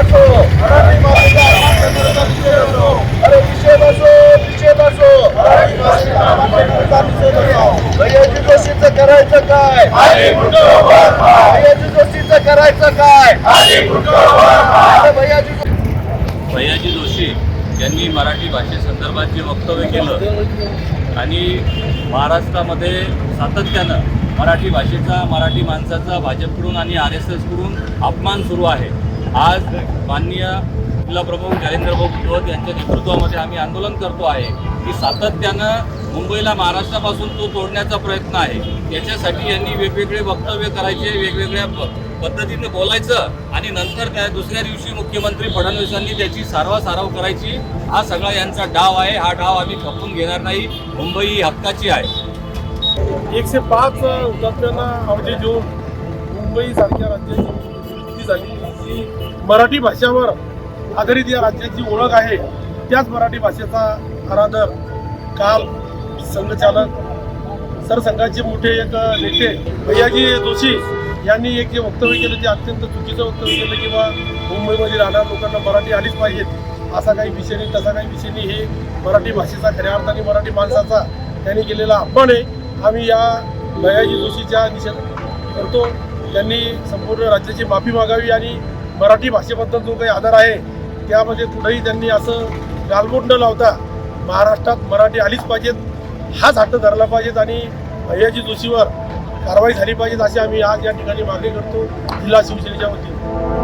असो मराठी भाषेचा निषेध असो अरे निषेध असो निषेध असो. मराठी भाषेचा निषेध असो भैयाजी जोशीचं करायचं काय? भैयाजी जोशीचं करायचं काय? भैयाजी भैयाजी जोशी यांनी मराठी भाषेसंदर्भात जे वक्तव्य केलं आणि महाराष्ट्रामध्ये सातत्यानं मराठी भाषेचा मराठी माणसाचा भाजपकडून आणि आर एस एसकडून अपमान सुरू आहे. आज माननीय जिल्हा प्रमुख नरेंद्र भाऊ बुद्धवत यांच्या नेतृत्वामध्ये आम्ही आंदोलन करतो आहे. की सातत्यानं मुंबईला महाराष्ट्रापासून तो तोडण्याचा प्रयत्न आहे. याच्यासाठी यांनी वेगवेगळे वक्तव्य करायचे वेगवेगळ्या प- पद्धतीने बोलायचं आणि नंतर त्या दुसऱ्या दिवशी मुख्यमंत्री फडणवीसांनी त्याची सारवासारव करायची. हा सगळा यांचा डाव आहे. हा डाव आम्ही खपून घेणार नाही. मुंबई ही हक्काची आहे. एकशे पाच हुतात्म्यांना म्हणजे जो मुंबईसारख्या राज्याची निर्मिती झाली. की मराठी भाषेवर आधारित या राज्याची ओळख आहे त्याच मराठी भाषेचा आराधर काल संघचालक सरसंघाचे मोठे एक नेते भैयाजी जोशी यांनी एक जे वक्तव्य केलं ते अत्यंत चुकीचं वक्तव्य केलं किंवा मुंबईमध्ये राहणाऱ्या लोकांना मराठी आलीच पाहिजेत असा काही विषय नाही तसा काही विषय नाही. हे मराठी भाषेचा खऱ्या अर्थाने मराठी माणसाचा त्यांनी केलेला आपण आहे. आम्ही या भैयाजी जोशीच्या निषेध करतो. त्यांनी संपूर्ण राज्याची माफी मागावी आणि मराठी भाषेबद्दल जो काही आदर आहे त्यामध्ये कुठेही त्यांनी असं गालबोट न लावता महाराष्ट्रात मराठी आलीच पाहिजेत हाच हट्ट धरला पाहिजेत आणि भैयाजी जोशीवर कारवाई झाली पाहिजे अशी आम्ही आज या ठिकाणी मागणी करतो. जिल्हा शिवसेनेच्या वतीने.